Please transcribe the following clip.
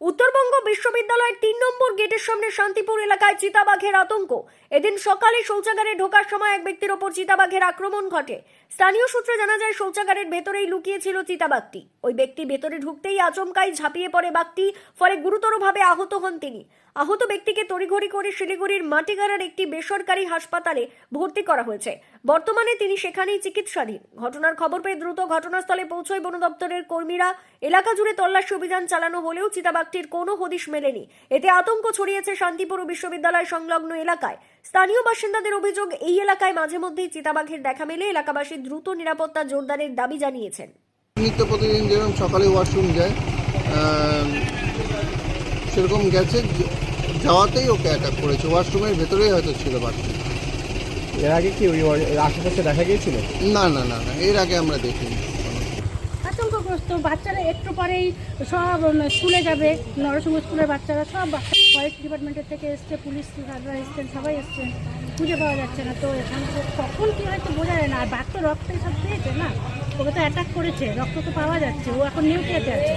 উত্তরবঙ্গ বিশ্ববিদ্যালয়ের তিন নম্বর গেটের সামনে শান্তিপুর এলাকায় চিতাবাঘের আতঙ্ক। এদিন সকালে শৌচাগারে ঢোকার সময় এক ব্যক্তির ওপর চিতাবাঘের আক্রমণ ঘটে। স্থানীয় সূত্রে জানা যায়, শৌচাগারের ভেতরেই লুকিয়েছিল চিতাবাঘটি। ওই ব্যক্তি ভেতরে ঢুকতেই আচমকাই ঝাঁপিয়ে পড়ে বাঘটি, ফলে গুরুতরভাবে আহত হন তিনি। আহত ব্যক্তিকে তড়িঘড়ি করে শিলিগুড়ির মাটিগাড়ার একটি বেসরকারি হাসপাতালে ভর্তি করা হয়েছে। বর্তমানে তিনি সেখানেই চিকিৎসাধীন। ঘটনার খবর পেয়ে দ্রুত ঘটনাস্থলে পৌঁছয় বন দপ্তরের কর্মীরা। এলাকা জুড়ে তল্লাশি অভিযান চালানো হলেও চিতাবাঘটির কোনো হদিশ মেলেনি। এতে আতঙ্ক ছড়িয়েছে শান্তিপুর বিশ্ববিদ্যালয় সংলগ্ন এলাকায়। স্থানীয় বাসিন্দাদের অভিযোগ, এই এলাকায় মাঝে মধ্যেই চিতাবাঘের দেখা মেলে। এলাকাবাসী দ্রুত নিরাপত্তা জোরদারের দাবি জানিয়েছেন। নিত্য প্রতিদিন যেরকম সকালে ওয়াশরুম যায় সেরকম গেছে। যাওয়াতেই ওকে অ্যাটাক করেছে। ওয়াশরুমের ভেতরেই হয়তো ছিল বাচ্চা এর আগে কি ওই আশেপাশে দেখা গিয়েছিল? না না না না এর আগে আমরা দেখিনি। আতঙ্কগ্রস্ত বাচ্চারা একটু পরেই সব স্কুলে যাবে। নরসিংহ স্কুলের বাচ্চারা সব ফরেস্ট ডিপার্টমেন্টের থেকে এসছে পুলিশ সাহেবরা এসছেন সবাই এসছেন খুঁজে পাওয়া যাচ্ছে না। তো এখানে তো কখন কী হয়তো বোঝা যায় না। আর বাঘ তো রক্ত সব পেয়েছে না? ওকে তো অ্যাটাক করেছে। রক্ত তো পাওয়া যাচ্ছে। ও এখন নিউট্রিয়াতে আছে।